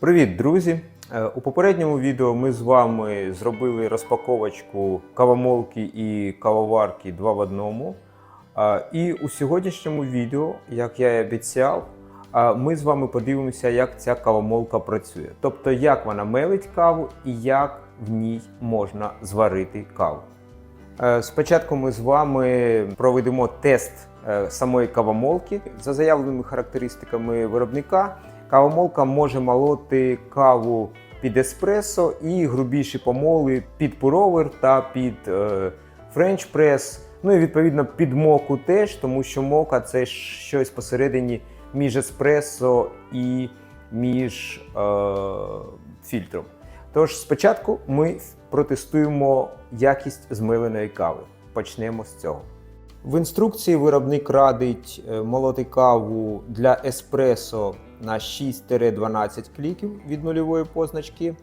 Привіт, друзі! Е, У попередньому відео ми з вами зробили розпаковочку кавомолки і кавоварки 2 в одному. Е, І у сьогоднішньому відео, як я і обіцяв, е, ми з вами подивимося, як ця кавомолка працює. Тобто, як вона мелить каву і як в ній можна зварити каву. Спочатку ми з вами проведемо тест самої кавомолки. За заявленими характеристиками виробника, кавомолка може молоти каву під еспресо і грубіші помоли під пуровер та під е, френч прес. Ну і відповідно під моку теж, тому що мока це щось посередині між еспресо і між е, фільтром. Тож спочатку ми протестуємо якість змиленої кави. Почнемо з цього. В інструкції виробник радить е, молоти каву для еспресо на 6-12 кліків від нульової позначки.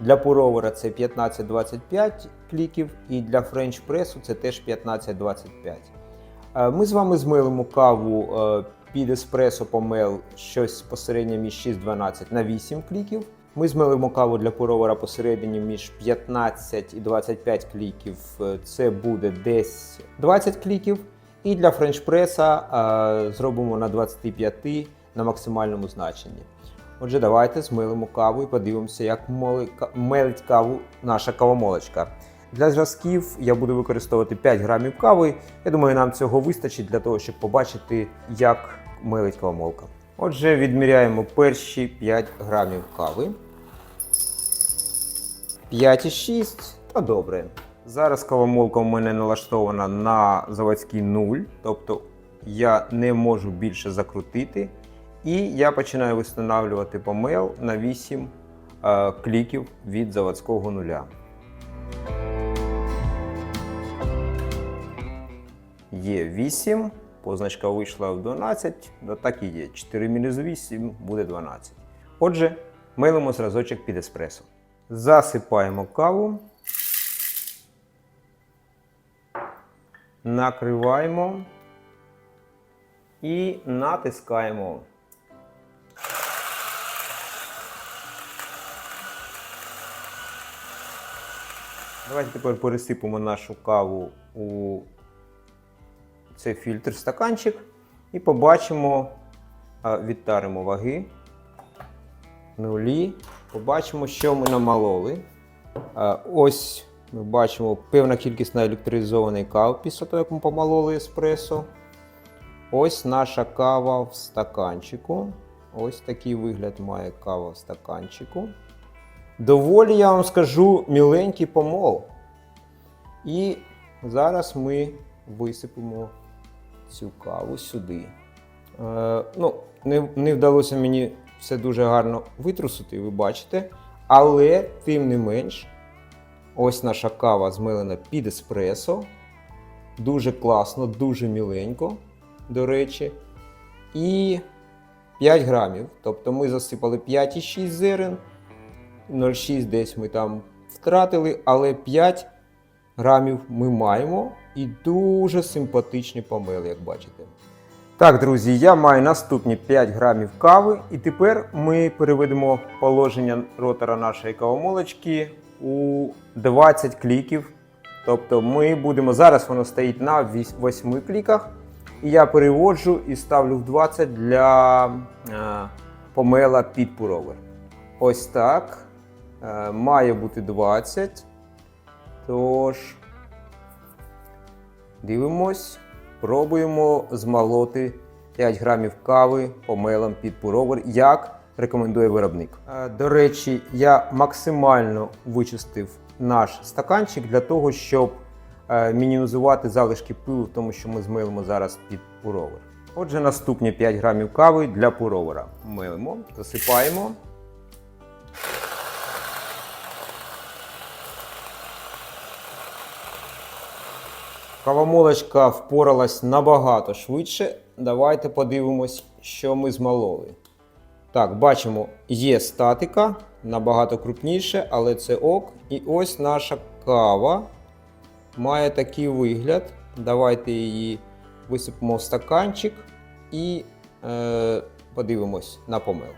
Для пуровера це 15-25 кліків, і для френч пресу це теж 15-25. Е, Ми з вами змилимо каву е, під еспресо помел щось посередньо між 6-12 на 8 кліків. Ми змилимо каву для пуровера посередині між 15 і 25 кліків. Е, Це буде десь 20 кліків. І для френч-преса зробимо на 25 на максимальному значенні. Отже, давайте змилимо каву і подивимося, як мелить каву наша кавомолочка. Для зразків я буду використовувати 5 грамів кави. Я думаю, нам цього вистачить для того, щоб побачити, як мелить кавомолка. Отже, відміряємо перші 5 грамів кави. 5,6 то добре. Зараз кавомолка у мене налаштована на заводський 0, тобто я не можу більше закрутити. І я починаю встановлювати помел на 8 е, кліків від заводського нуля. Є 8, позначка вийшла в 12, ну так і є. 4 мінус 8 буде 12. Отже, милимо зразочок під еспресо. Засипаємо каву. Накриваємо і натискаємо. Давайте тепер пересипемо нашу каву у цей фільтр стаканчик і побачимо, відтаримо ваги, нулі. Побачимо, що ми намалоли. Ось ми бачимо певна кількість наелектризованої кави після того, як ми помалоли еспресо. Ось наша кава в стаканчику. Ось такий вигляд має кава в стаканчику. Доволі, я вам скажу, міленький помол. І зараз ми висипемо цю каву сюди. Е, ну, не, не вдалося мені все дуже гарно витрусити, ви бачите. Але, тим не менш, ось наша кава змилена під еспресо. Дуже класно, дуже міленько, до речі. І 5 грамів. Тобто ми засипали 5,6 зерен. 0,6 десь ми там втратили, але 5 грамів ми маємо і дуже симпатичні помели, як бачите. Так, друзі, я маю наступні 5 грамів кави, і тепер ми переведемо положення ротора нашої кавомолочки у 20 кліків. Тобто ми будемо зараз воно стоїть на 8 кліках. І я переводжу і ставлю в 20 для е, помела під пуровер. Ось так. Е, має бути 20. Тож, дивимось, пробуємо змолоти 5 грамів кави помелом під пуровер, як рекомендує виробник. Е, До речі, я максимально вичистив наш стаканчик для того, щоб е, мінімізувати залишки пилу тому, що ми змилимо зараз під пуровер. Отже, наступні 5 грамів кави для пуровера. Милимо, засипаємо. Кавомолочка впоралась набагато швидше. Давайте подивимось, що ми змололи. Так, бачимо, є статика, набагато крупніше, але це ок. І ось наша кава має такий вигляд. Давайте її висипемо в стаканчик і е, подивимось на помил.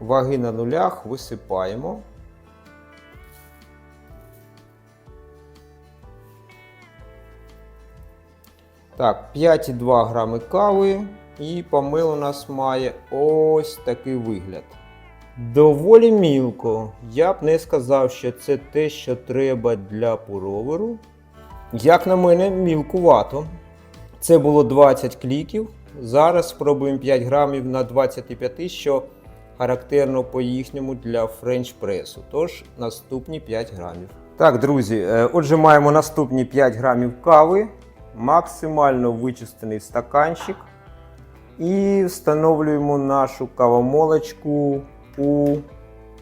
ваги на нулях висипаємо. Так, 5,2 грами кави. І помил у нас має ось такий вигляд. Доволі мілко. Я б не сказав, що це те, що треба для пуроверу. Як на мене, мілкувато. Це було 20 кліків. Зараз спробуємо 5 грамів на 25, що характерно по їхньому для френч-пресу. Тож наступні 5 грамів. Так, друзі, е, отже, маємо наступні 5 грамів кави, максимально вичистений стаканчик. І встановлюємо нашу кавомолочку у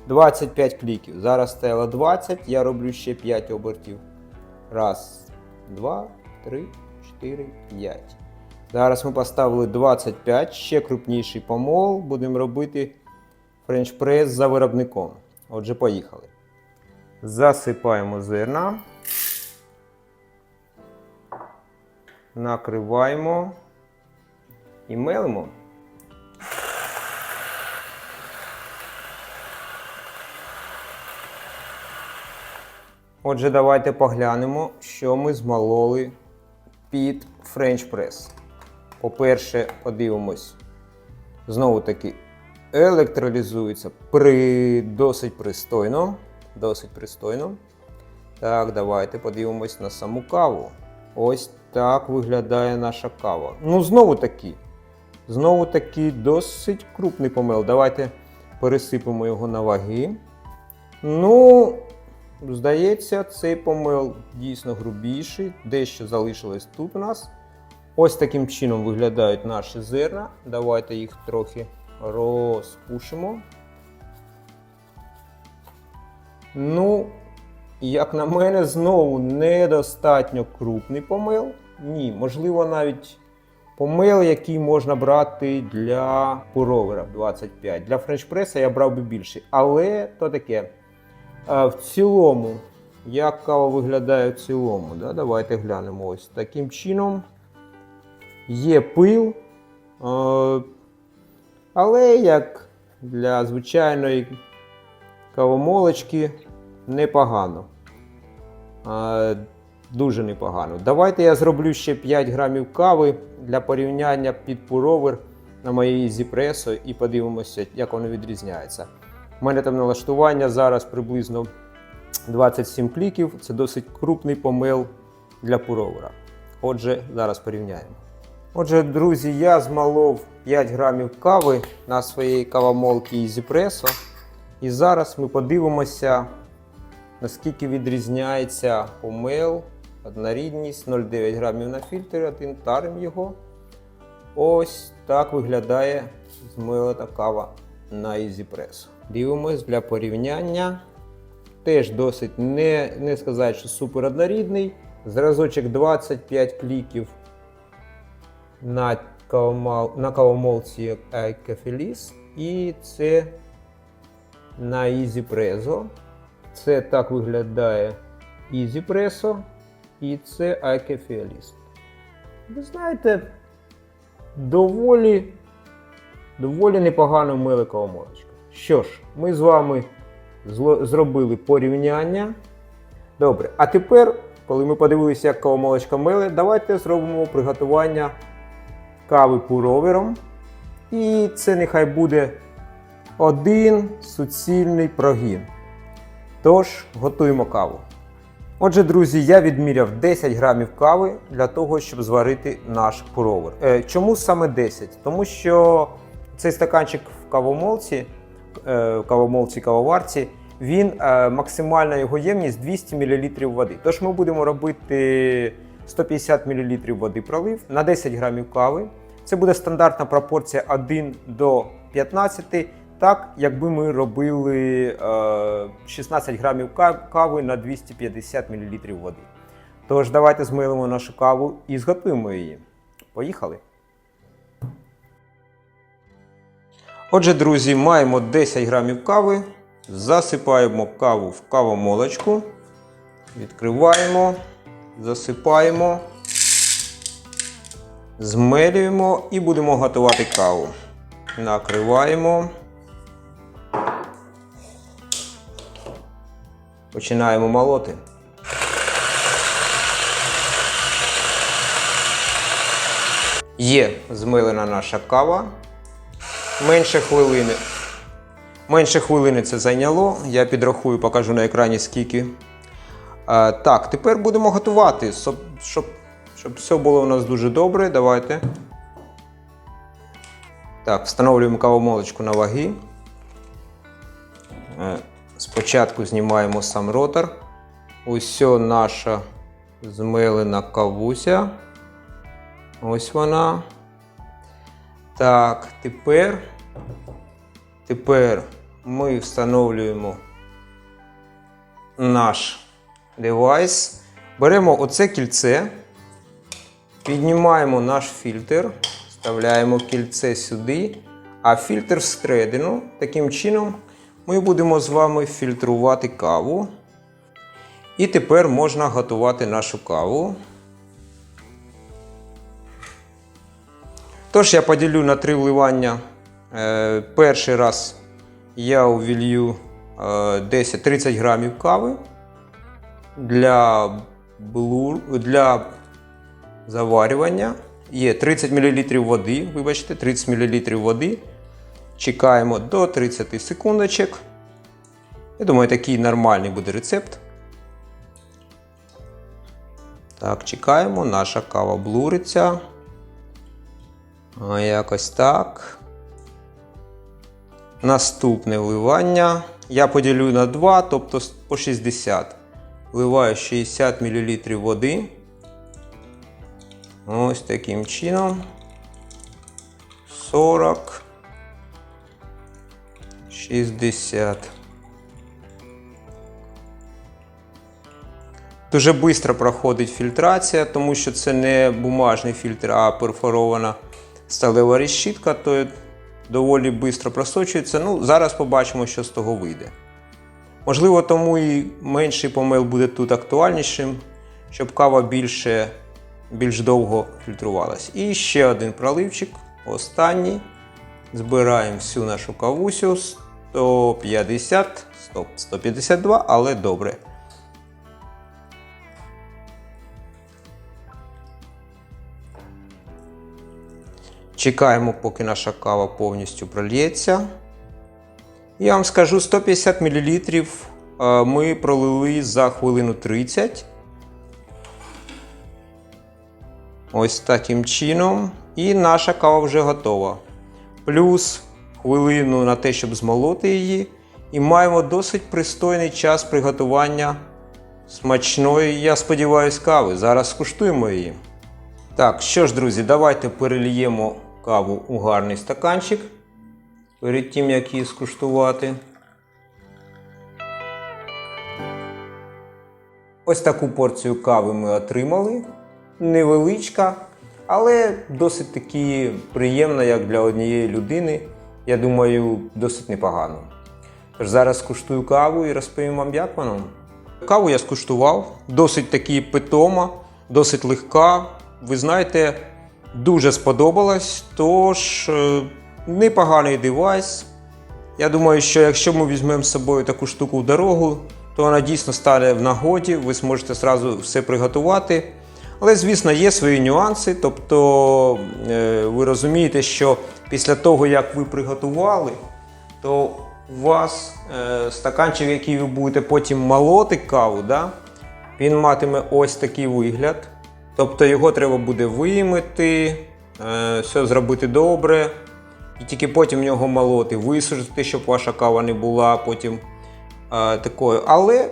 25 кліків. Зараз стояло 20, я роблю ще 5 обертів. Раз, два, три, чотири, п'ять. Зараз ми поставили 25, ще крупніший помол. Будемо робити френч-прес за виробником. Отже, поїхали. Засипаємо зерна. Накриваємо і мелимо. Отже, давайте поглянемо, що ми змололи під Press. По-перше, подивимось. Знову таки, електролізується при... досить пристойно. Досить пристойно. Так, давайте подивимось на саму каву. Ось так виглядає наша кава. Ну, знову таки. Знову таки досить крупний помел. Давайте пересипемо його на ваги. Ну, здається, цей помел дійсно грубіший. Дещо залишилось тут у нас. Ось таким чином виглядають наші зерна. Давайте їх трохи розпушимо. Ну, як на мене, знову недостатньо крупний помел. Ні, можливо, навіть помел, який можна брати для пуровера 25. Для френчпреса я брав би більший. Але то таке. В цілому, як кава виглядає в цілому, да? давайте глянемо ось таким чином. Є пил, е, але як для звичайної кавомолочки непогано. Дуже непогано. Давайте я зроблю ще 5 грамів кави для порівняння під пуровер на моїй Zpresso і подивимося, як воно відрізняється. У мене там налаштування зараз приблизно 27 кліків. Це досить крупний помил для пуровера. Отже, зараз порівняємо. Отже, друзі, я змалов 5 грамів кави на своїй кавомолці EasyPresso. І зараз ми подивимося, наскільки відрізняється помил, однорідність 0,9 грамів на фільтр, один тарим його. Ось так виглядає змилата кава на EasyPresso. Дивимось для порівняння. Теж досить не, не сказати, що супер однорідний. Зразочок 25 кліків на, кавомол, на кавомолці iCafelis. І це на EasyPresso. Це так виглядає EasyPresso. І це iCafelis. Ви знаєте, доволі, доволі непогано мили кавомолочка. Що ж, ми з вами зробили порівняння. Добре, а тепер, коли ми подивилися, як кавомолочка мили, давайте зробимо приготування кави пуровером. І це нехай буде один суцільний прогін. Тож, готуємо каву. Отже, друзі, я відміряв 10 грамів кави для того, щоб зварити наш пуровер. Е, чому саме 10? Тому що цей стаканчик в кавомолці, е, кавомолці кавоварці, він е, максимальна його ємність 200 мл води. Тож ми будемо робити 150 мл води пролив на 10 грамів кави. Це буде стандартна пропорція 1 до 15, так якби ми робили е, 16 грамів кави на 250 мл води. Тож давайте змилимо нашу каву і зготуємо її. Поїхали! Отже, друзі, маємо 10 грамів кави. Засипаємо каву в кавомолочку. Відкриваємо, засипаємо, змелюємо і будемо готувати каву. Накриваємо. Починаємо молоти. Є змилена наша кава. Менше хвилини. Менше хвилини це зайняло. Я підрахую, покажу на екрані скільки. А, так, тепер будемо готувати, щоб, щоб, щоб все було у нас дуже добре. Давайте. Так, встановлюємо кавомолочку на ваги. Спочатку знімаємо сам ротор. Ось наша змелена кавуся. Ось вона. Так, тепер, тепер ми встановлюємо наш девайс. Беремо оце кільце, піднімаємо наш фільтр, вставляємо кільце сюди, а фільтр всередину. Таким чином ми будемо з вами фільтрувати каву. І тепер можна готувати нашу каву. Тож я поділю на три вливання. Е, перший раз я увілью е, 10-30 грамів кави для, блур, для заварювання. Є 30 мл води, вибачте, 30 мл води. Чекаємо до 30 секундочок. Я думаю, такий нормальний буде рецепт. Так, чекаємо, наша кава блуриться. Якось так. Наступне вливання. Я поділю на 2, тобто по 60. Вливаю 60 мл води. Ось таким чином. 40. 60. Дуже швидко проходить фільтрація, тому що це не бумажний фільтр, а перфорована сталева решітка, то доволі швидко просочується. Ну, зараз побачимо, що з того вийде. Можливо, тому і менший помил буде тут актуальнішим, щоб кава більше, більш довго фільтрувалась. І ще один проливчик, останній. Збираємо всю нашу кавусю 150, стоп, 152, але добре. Чекаємо, поки наша кава повністю прольється. Я вам скажу 150 мл ми пролили за хвилину 30. Ось таким чином. І наша кава вже готова. Плюс хвилину на те, щоб змолоти її. І маємо досить пристойний час приготування смачної, я сподіваюся, кави. Зараз скуштуємо її. Так, що ж, друзі, давайте переліємо каву у гарний стаканчик перед тим, як її скуштувати. Ось таку порцію кави ми отримали. Невеличка, але досить таки приємна, як для однієї людини. Я думаю, досить непогано. Тож зараз скуштую каву і розповім вам, як воно. Каву я скуштував, досить таки питома, досить легка. Ви знаєте, дуже сподобалось. Тож, е, непоганий девайс. Я думаю, що якщо ми візьмемо з собою таку штуку в дорогу, то вона дійсно стане в нагоді, ви зможете зразу все приготувати. Але, звісно, є свої нюанси. Тобто, е, ви розумієте, що після того, як ви приготували, то у вас е, стаканчик, який ви будете потім молоти каву, да, він матиме ось такий вигляд. Тобто його треба буде вимити, е, все зробити добре. І тільки потім в нього молоти, висушити, щоб ваша кава не була потім такою. Але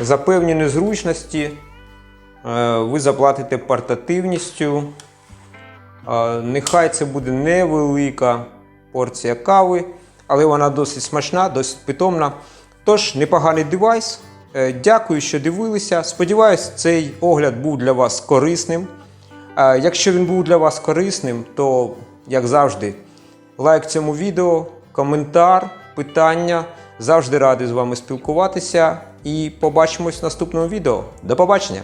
за певні незручності ви заплатите портативністю. Е, нехай це буде невелика порція кави, але вона досить смачна, досить питомна. Тож, непоганий девайс. Е, Дякую, що дивилися. Сподіваюсь, цей огляд був для вас корисним. Е, Якщо він був для вас корисним, то, як завжди, лайк цьому відео, коментар, питання. Завжди радий з вами спілкуватися. І побачимось в наступному відео. До побачення!